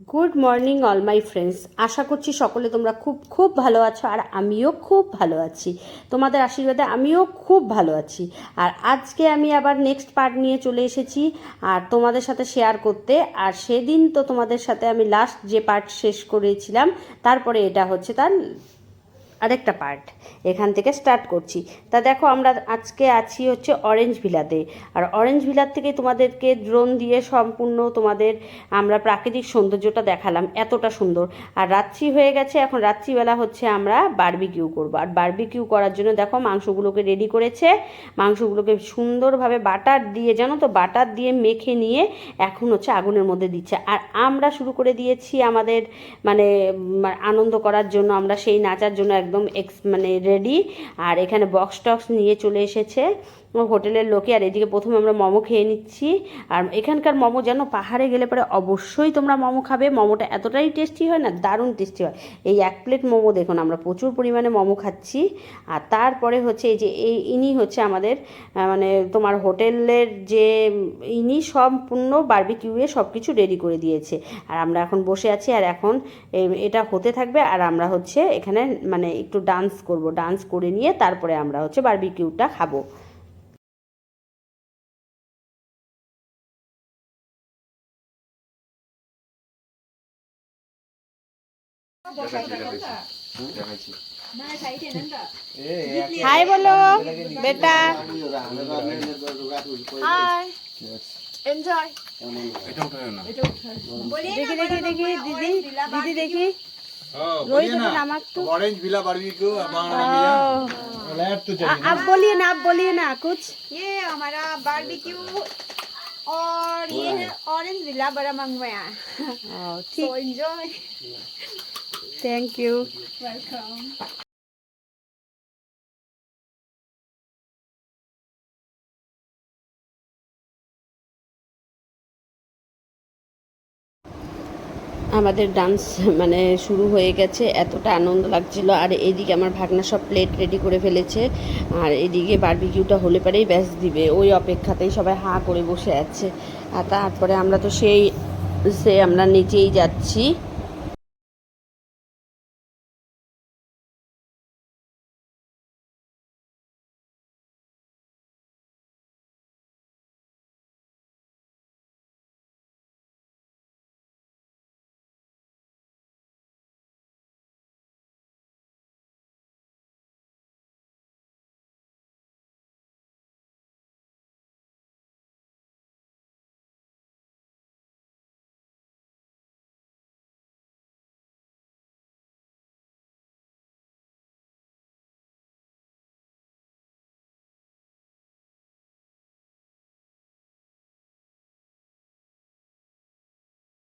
Good morning all my friends আশা করছি সকলে তোমরা খুব খুব ভালো আছো আর আমিও খুব ভালো আছি। তোমাদের আশীর্বাদে আমিও খুব ভালো আছি। আর আজকে আমি আবার নেক্সট পার্ট নিয়ে চলে এসেছি আর তোমাদের সাথে শেয়ার করতে। আর সেদিন তো তোমাদের সাথে আমি লাস্ট যে পার্ট শেষ করেছিলাম, তারপরে এটা হচ্ছে তার আরেকটা পার্ট এখান থেকে স্টার্ট করছি। তা দেখো, আমরা আজকে আছি হচ্ছে অরেঞ্জ ভিলাতে আর অরেঞ্জ ভিলার থেকে তোমাদেরকে ড্রোন দিয়ে সম্পূর্ণ তোমাদের আমরা প্রাকৃতিক সৌন্দর্যটা দেখালাম, এতটা সুন্দর। আর রাত্রি হয়ে গেছে, এখন রাত্রিবেলা হচ্ছে আমরা বার্বিকিউ করব। আর বার্বিকিউ করার জন্য দেখো, মাংসগুলোকে রেডি করেছে। মাংসগুলোকে সুন্দরভাবে বাটার দিয়ে, জানো তো বাটার দিয়ে মেখে নিয়ে এখন হচ্ছে আগুনের মধ্যে দিচ্ছে। আর আমরা শুরু করে দিয়েছি আমাদের মানে আনন্দ করার জন্য, আমরা সেই নাচার জন্য একদম এক্স মানে রেডি আর এখানে বক্স টক্স নিয়ে চলে এসেছে। হোটেলের লোকে, আর এদিকে প্রথমে আমরা মোমো খেয়ে নিচ্ছি। আর এখানকার মোমো যেন পাহাড়ে গেলে পরে অবশ্যই তোমরা মোমো খাবে। মোমোটা এতটাই টেস্টি হয় না, দারুণ টেস্টি হয়। এই এক প্লেট মোমো দেখুন, আমরা প্রচুর পরিমাণে মোমো খাচ্ছি। আর তারপরে হচ্ছে এই যে, এই ইনি হচ্ছে আমাদের মানে তোমার হোটেলের যে ইনি সম্পূর্ণ বারবিকিউয়ে সব কিছু রেডি করে দিয়েছে। আর আমরা এখন বসে আছি, আর এখন এটা হতে থাকবে। আর আমরা হচ্ছে এখানে মানে একটু ডান্স করব। ডান্স করে নিয়ে তারপরে আমরা হচ্ছে বারবিকিউটা খাব। হাই বলো বেটা হাই এনজয় দেখি দেখি দেখি দিদি দিদি দেখি रोहित को नमक तो ऑरेंज विला बारबेक्यू फ्लैट तो आ- आप बोलिए ना आप बोलिए ना कुछ ये हमारा बारबेक्यू और ये है ऑरेंज विला बड़ा मंगवाया ও, सो ঠিক एंजॉय থ্যাংক ইউ Welcome. আমাদের ডান্স মানে শুরু হয়ে গেছে, এতটা আনন্দ লাগছিল। আর এদিকে আমার ভাগনা সব প্লেট রেডি করে ফেলেছে। আর এদিকে বারবিকিউটা হলে পরেই ব্যাস দিবে। ওই অপেক্ষাতেই সবাই হাঁ করে বসে আছে। আর তারপরে আমরা তো সেই, সে আমরা নিচেই যাচ্ছি।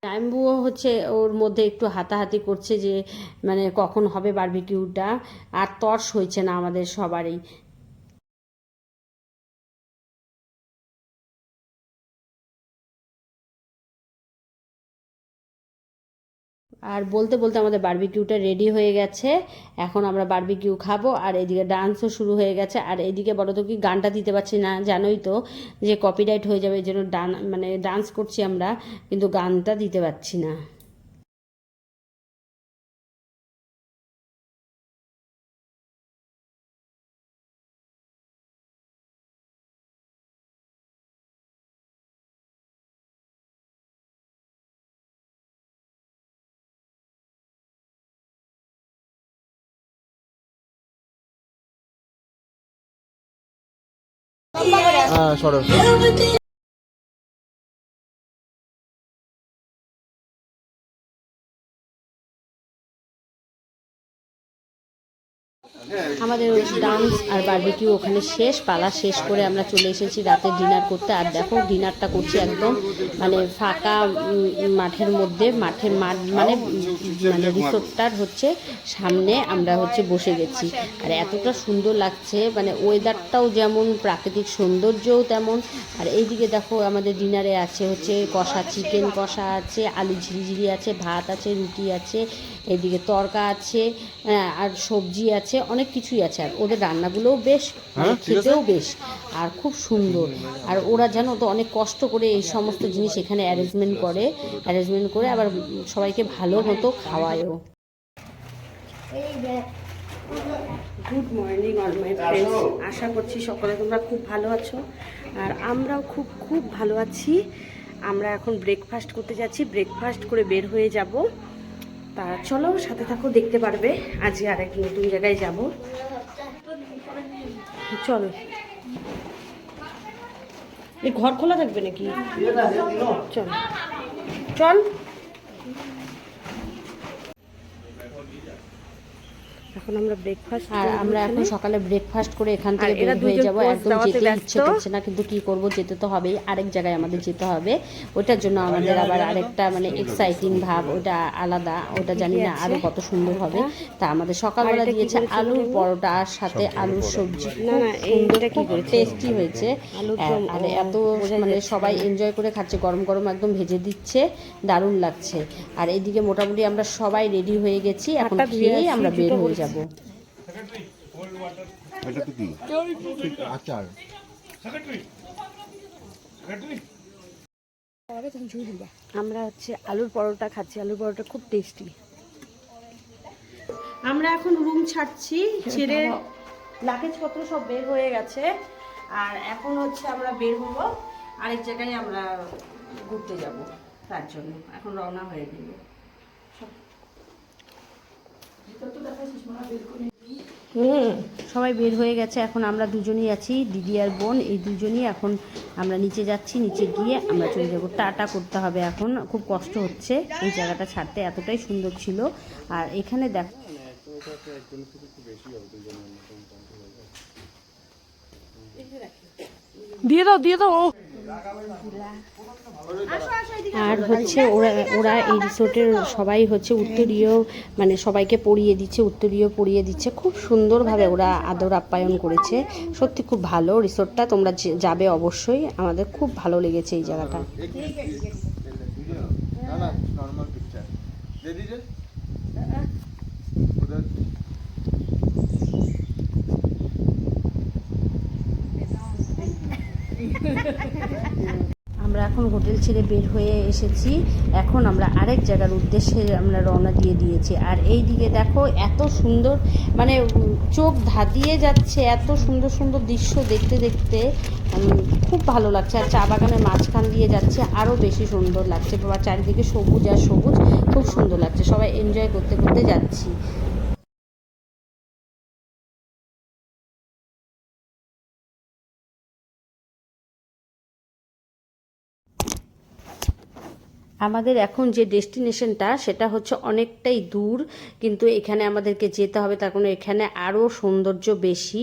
টাইমবুও হচ্ছে ওর মধ্যে একটু হাতাহাতি করছে যে মানে কখন হবে বারবিকিউটা আর তর্স হয়েছে না আমাদের সবারই। আর বলতে বলতে আমাদের বার্বিকিউটা রেডি হয়ে গেছে। এখন আমরা বার্বিকিউ খাব, আর এদিকে ডান্সও শুরু হয়ে গেছে। আর এদিকে বলো তো কি, গানটা দিতে পারছি না, জানোই তো যে কপিরাইট হয়ে যাবে, এই জন্য ডান মানে ডান্স করছি আমরা, কিন্তু গানটা দিতে পারছি না। হ্যাঁ সরো আমাদের ওই ডান্স আর বারবিকিউ ওখানে শেষ, পালা শেষ করে আমরা চলে এসেছি রাতে ডিনার করতে। আর দেখো ডিনারটা করছি একদম মানে ফাঁকা মাঠের মধ্যে মাঠের মাঠ মানে মানে রিসোর্টটার হচ্ছে সামনে আমরা হচ্ছে বসে গেছি। আর এতটা সুন্দর লাগছে মানে ওয়েদারটাও যেমন, প্রাকৃতিক সৌন্দর্যও তেমন। আর এইদিকে দেখো, আমাদের ডিনারে আছে হচ্ছে কষা চিকেন কষা আছে, আলু ঝিরিঝিরি আছে, ভাত আছে, রুটি আছে এদিকে তরকা আছে আর সবজি আছে, অনেক অনেক কিছুই আছে আর ওদের রান্নাগুলোও বেশ হ্যাঁ। খেতেও বেশ আর খুব সুন্দর। আর ওরা জানো তো অনেক কষ্ট করে এই সমস্ত জিনিস এখানে অ্যারেঞ্জমেন্ট করে অ্যারেঞ্জমেন্ট করে আবার সবাইকে ভালো মতো খাওয়ায়ও। Good morning all my friends আশা করছি সকলে তোমরা খুব ভালো আছো। আর আমরাও খুব খুব ভালো আছি। আমরা এখন ব্রেকফাস্ট করতে যাচ্ছি। ব্রেকফাস্ট করে বের হয়ে যাব। তা চলো সাথে থাকো দেখতে পারবে। আজকে এক নতুন জায়গায় যাব। চলো। এই ঘর খোলা থাকবে নাকি? চল। চল। এখন আমরা ব্রেকফাস্ট আর আমরা এখন সকালে ব্রেকফাস্ট করে এখান থেকে বের হয়ে যাব। একদম যেতে ইচ্ছে করছে না কিন্তু কি করব? যেতে তো হবেই। আরেক জায়গায় আমাদের যেতে হবে। ওটার জন্য আমাদের আবার আরেকটা মানে এক্সাইটিং ভাব ওটা আলাদা। ওটা জানি না আরও কত সুন্দর হবে। তা আমাদের সকালবেলা দিয়েছে আলুর পরোটা আর সাথে আলুর সবজি। না, না, এইটা কি করেছে? টেস্টি হয়েছে। আর- দম, এত মানে সবাই এনজয় করে খাচ্ছে গরম গরম একদম ভেজে দিচ্ছে দারুণ লাগছে। আর এইদিকে মোটামুটি আমরা সবাই রেডি হয়ে গেছি এখন খেয়েই আমরা বের হয়ে পরেছি। এটা তো কি? আচার। আমরা হচ্ছে আলুর পরোটা খাচ্ছি। আলুর পরোটা খুব টেস্টি আমরা এখন রুম ছাড়ছি ছেড়ে লাগেজপত্র সব বের হয়ে গেছে। আর এখন হচ্ছে আমরা বের হব। আরেক জায়গায় আমরা ঘুরতে যাব তার জন্য। এখন রওনা হয়ে গেল। হুম, সবাই বের হয়ে গেছে। এখন আমরা দুজনই আছি, দিদি আর বোন। এই দুজনই এখন আমরা নিচে যাচ্ছি, নিচে গিয়ে আমরা চলে যাব। টাটা করতে হবে এখন। খুব কষ্ট হচ্ছে এই জায়গাটা ছাড়তে, এতটাই সুন্দর ছিল। আর এখানে দেখ দিয়ে দাও দিয়ে দাও। আর হচ্ছে ওরা ওরা এই রিসোর্টের সবাই হচ্ছে উত্তরীয় মানে সবাইকে পরিয়ে দিচ্ছে উত্তরীয় পরিয়ে দিচ্ছে। খুব সুন্দরভাবে ওরা আদর আপ্যায়ন করেছে। সত্যি খুব ভালো রিসোর্টটা তোমরা যে- যাবে অবশ্যই। আমাদের খুব ভালো লেগেছে এই জায়গাটা। নর্মাল পিকচার আমরা এখন হোটেল ছেড়ে বের হয়ে এসেছি। এখন আমরা আরেক জায়গার উদ্দেশ্যে আমরা রওনা দিয়ে দিয়েছি। আর এই দিকে দেখো এত সুন্দর মানে চোখ ধাঁধিয়ে যাচ্ছে, এত সুন্দর সুন্দর দৃশ্য দেখতে দেখতে খুব ভালো লাগছে। আর চা বাগানের মাঝখান দিয়ে যাচ্ছে আরও বেশি সুন্দর লাগছে। বা চারিদিকে সবুজ আর সবুজ, খুব সুন্দর লাগছে। সবাই এনজয় করতে করতে যাচ্ছি। আমাদের এখন যে ডেস্টিনেশনটা সেটা হচ্ছে অনেকটাই দূর কিন্তু এখানে আমাদেরকে যেতে হবে তার কারণ এখানে আরও সৌন্দর্য বেশি।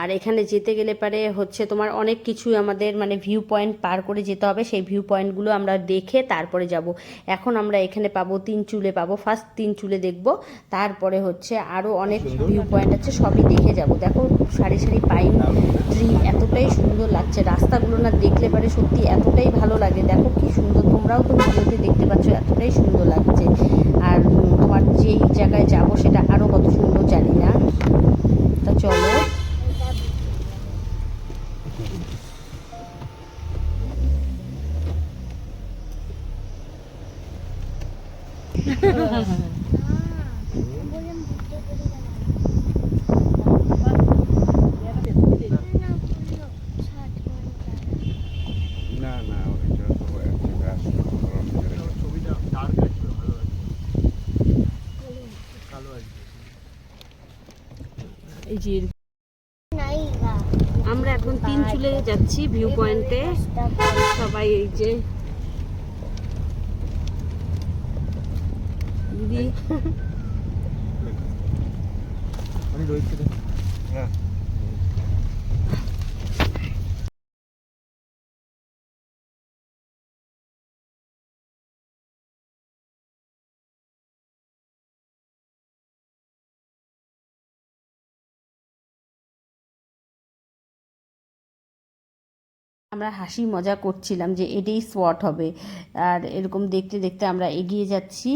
আর এখানে যেতে গেলে পারে হচ্ছে তোমার অনেক কিছুই আমাদের মানে ভিউ পয়েন্ট পার করে যেতে হবে সেই ভিউ পয়েন্টগুলো আমরা দেখে তারপরে যাব। এখন আমরা এখানে পাবো তিন চুলে পাবো ফার্স্ট তিন চুলে দেখব তারপরে হচ্ছে আরও অনেক ভিউ পয়েন্ট আছে সবই দেখে যাব। দেখো সারি সারি পাইন ট্রি এতটাই সুন্দর লাগছে। রাস্তাগুলো না দেখলে পারে সত্যি এতটাই ভালো লাগে। দেখো কি সুন্দর তোমরাও তো ভিডিওতে দেখতে পাচ্ছ, এতটাই সুন্দর লাগছে। আর তোমার যেই জায়গায় যাব সেটা আরও কত সুন্দর জানি না। তা চলো না না এটা তো একটা গাছ ছবিটা ডার্ক আসবে ভালো কালো আসবে এই আমরা এখন তিন চুলে যাচ্ছি ভিউ পয়েন্টে। সবাই এই যে দিদি। আমরা হাসি মজা করছিলাম যে এটাই স্পট হবে আর এরকম দেখতে দেখতে আমরা এগিয়ে যাচ্ছি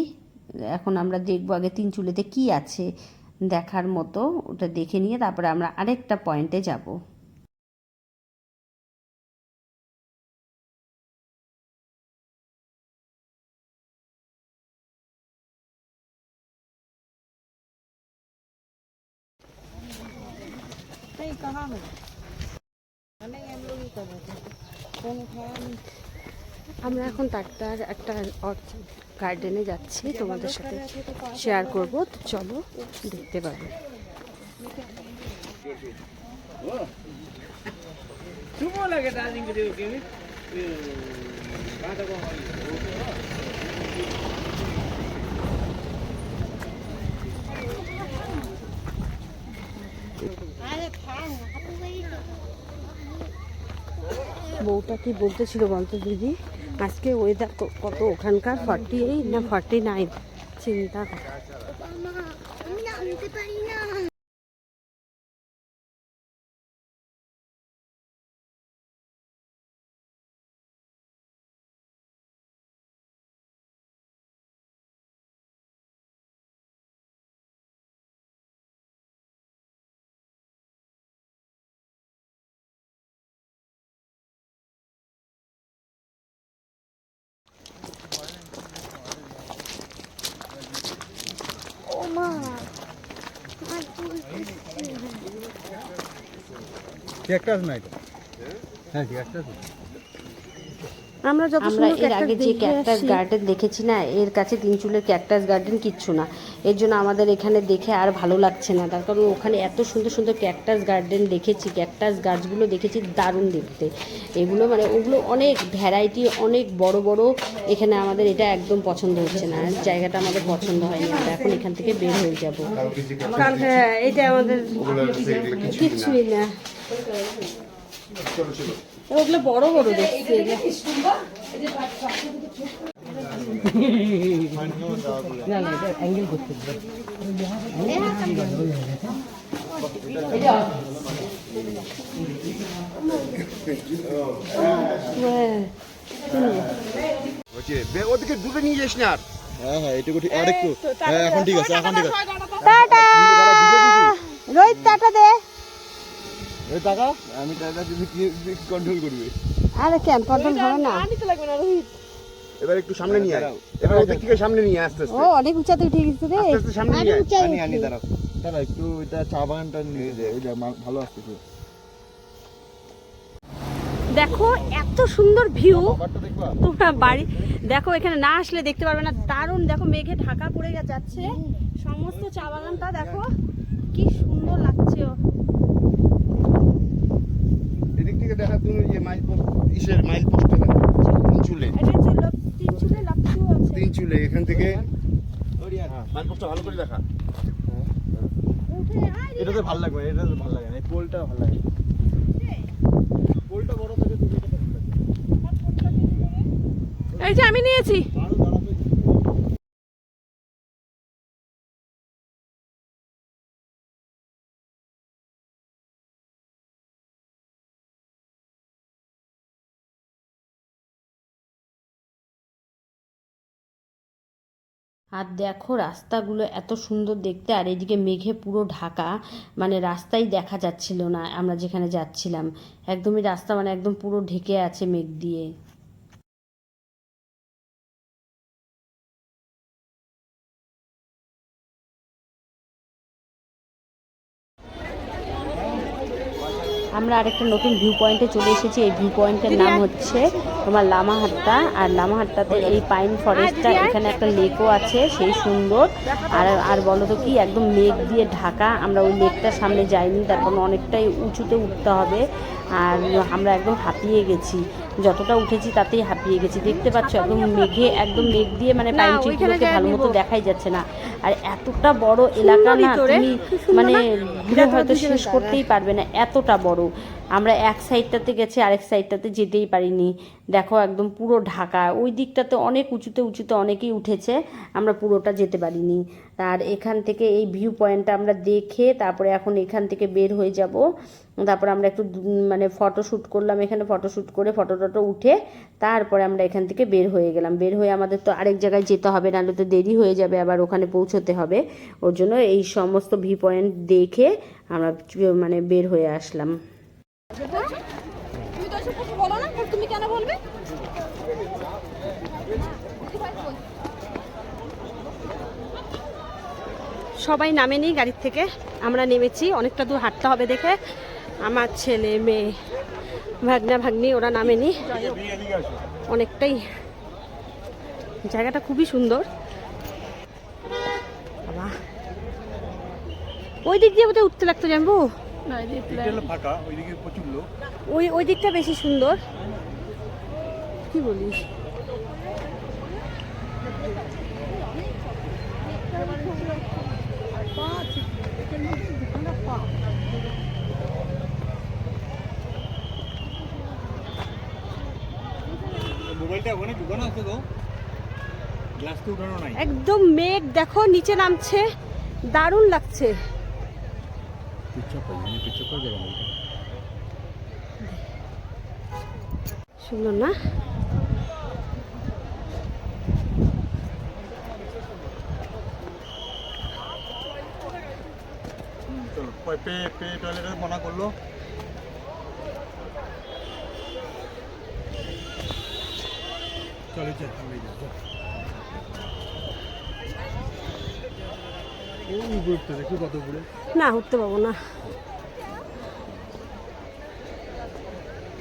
এখন আমরা দেখবো আগে তিন চুলেতে কি আছে দেখার মতো ওটা দেখে নিয়ে তারপরে আমরা আরেকটা পয়েন্টে যাব नहीं कहाँ है नहीं हम আমরা এখন তাকতার একটা গার্ডেনে যাচ্ছি, তোমাদের সাথে শেয়ার করব। তো চলো, দেখতে পাবো লাগে বউটা কি বলতেছিল বলতো দিদি আজকে ওয়েদার কত ওখানকার ফর্টি এইট না ফর্টি নাইন চিন্তা ক্যাকটাস না এটা? হ্যাঁ ক্যাকটাস আমরা যত আমরা এর আগে যে ক্যাকটাস গার্ডেন দেখেছি না এর কাছে তিনচুলের ক্যাকটাস গার্ডেন কিচ্ছু না। এর জন্য আমাদের এখানে দেখে আর ভালো লাগছে না। তার কারণ ওখানে এত সুন্দর সুন্দর ক্যাকটাস গার্ডেন দেখেছি ক্যাকটাস গাছগুলো দেখেছি দারুণ দেখতে। এগুলো মানে ওগুলো অনেক ভ্যারাইটি অনেক বড় বড় এখানে আমাদের এটা একদম পছন্দ হচ্ছে না। জায়গাটা আমাদের পছন্দ হয়নি। আমরা এখন এখান থেকে বের হয়ে যাব। কালকে এটা আমাদের কিচ্ছুই না। ওগুলো বড় বড় দেখছি। ওদিকে দূরে নিয়ে যাস না আর। হ্যাঁ হ্যাঁ এটুকু ঠিক আর একটু হ্যাঁ এখন ঠিক আছে এখন ঠিক আছে। টাটা! রোহিত টাটা দে। এই টাকা আমি টাকা তুমি কি কন্ট্রোল করবে। আরে কেন কন্ট্রোল হবে না? এবার একটু সামনে নিয়ে আয়। এবার ওদিক থেকে সামনে নিয়ে আয় আস্তে ও আস্তে অনেক উঁচাতে উঠে গেছে রে। আস্তে আস্তে সামনে নিয়ে আয়। আনি আনি দাঁড়াও। দাঁড়া একটু এটা চা বাগানটা নিয়ে যায় এই যে ভালো আসতেছে। দেখো এত সুন্দর ভিউ তোমরা বাড়ি দেখো এখানে না আসলে দেখতে পারবে না। দারুণ দেখো মেঘে ঢাকা পড়ে গে- যাচ্ছে। সমস্ত চা বাগানটা দেখো কি সুন্দর লাগছে এদিক থেকে দেখা তুমি যে মাইল পোস্ট ইসের মাইল পোস্টটা দেখা তিন চুলে। এটা চুলে চুলে এখান থেকে হ্যাঁ, ভালো করে দেখা। এটাতে ভালো লাগবে এটাতে ভালো লাগে না এই পোলটা ভালো লাগে। পোলটা বড় থাকে এই যে আমি নিয়েছি। আর দেখো রাস্তাগুলো এত সুন্দর দেখতে আর এদিকে মেঘে পুরো ঢাকা মানে রাস্তাই দেখা যাচ্ছিল না আমরা যেখানে যাচ্ছিলাম। একদমই রাস্তা মানে একদম পুরো ঢেকে আছে মেঘ দিয়ে। আমরা আরেকটা নতুন ভিউ পয়েন্টে চলে এসেছি। এই ভিউ পয়েন্টের নাম হচ্ছে তোমার লামাহাট্টা আর লামাহাট্টাতে এই পাইন ফরেস্টটা, এখানে একটা লেকও আছে, সেই সুন্দর। আর আর বলো তো কি, একদম লেক দিয়ে ঢাকা। আমরা ওই লেকটার সামনে যাইনি তারপর অনেকটাই উঁচুতে উঠতে হবে। আর আমরা একদম হাঁপিয়ে গেছি। যতটা উঠেছি তাতেই হাঁপিয়ে গেছি। দেখতে পাচ্ছ একদম মেঘে একদম মেঘ দিয়ে মানে পাইন ট্রিগুলোকে ভালো মতো দেখাই যাচ্ছে না। আর এতটা বড় এলাকা না তুমি মানে ঘুরে হয়তো শেষ করতেই পারবে না এতটা বড়। আমরা এক সাইডটাতে গেছি আরেক সাইডটাতে যেতেই পারিনি। দেখো একদম পুরো ঢাকা। ওই দিকটাতে অনেক উঁচুতে উঁচুতে অনেকেই উঠেছে আমরা পুরোটা যেতে পারিনি। আর এখান থেকে এই ভিউ পয়েন্টটা আমরা দেখে তারপরে এখন এখান থেকে বের হয়ে যাব। তারপরে আমরা একটু মানে ফটো শ্যুট করলাম এখানে ফটো শ্যুট করে ফটো টটো উঠে তারপরে আমরা এখান থেকে বের হয়ে গেলাম। বের হয়ে আমাদের তো আরেক জায়গায় যেতে হবে নাহলে তো দেরি হয়ে যাবে আবার ওখানে পৌঁছতে হবে। ওর জন্য এই সমস্ত ভিউ পয়েন্ট দেখে আমরা মানে বের হয়ে আসলাম তুমি তো এসব কথা বলো না তুমি কেন বলবে সবাই নামেনি গাড়ির থেকে। আমরা নেমেছি অনেকটা দূর হাঁটতে হবে দেখে। আমার ছেলে মেয়ে ভাগনা ভাগ্নি ওরা নামেনি অনেকটাই। জায়গাটা খুবই সুন্দর। বাবা। ওই দিক দিয়ে বোধহয় উঠতে লাগতো জানব? ওই ওই দিকটা বেশি সুন্দর। কি বলিস? মোবাইলটা ওখানে ঢুকানো আছে তো গ্লাস তো উঠানো নাই। একদম মেঘ দেখো নিচে নামছে। দারুণ লাগছে। সুন্দর না চলো পে পে টয়লেটে মনা করল। চলে চল ওই উপরটা দেখি কত উপরে না উঠতে পাবো না।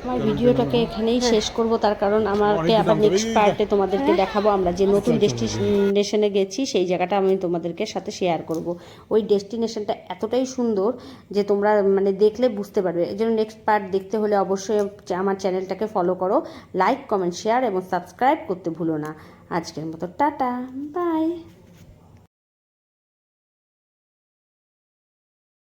আমার ভিডিওটাকে এখানেই শেষ করব তার কারণ আমাকে আবার নেক্সট পার্টে তোমাদেরকে দেখাবো আমরা যে নতুন ডেস্টিনেশনে গেছি সেই জায়গাটা আমি তোমাদেরকে সাথে শেয়ার করব। ওই ডেস্টিনেশনটা এতটাই সুন্দর যে তোমরা মানে দেখলে বুঝতে পারবে। এই জন্য নেক্সট পার্ট দেখতে হলে অবশ্যই আমার চ্যানেলটাকে ফলো করো লাইক কমেন্ট শেয়ার এবং সাবস্ক্রাইব করতে ভুলো না। আজকের মতো টাটা বাই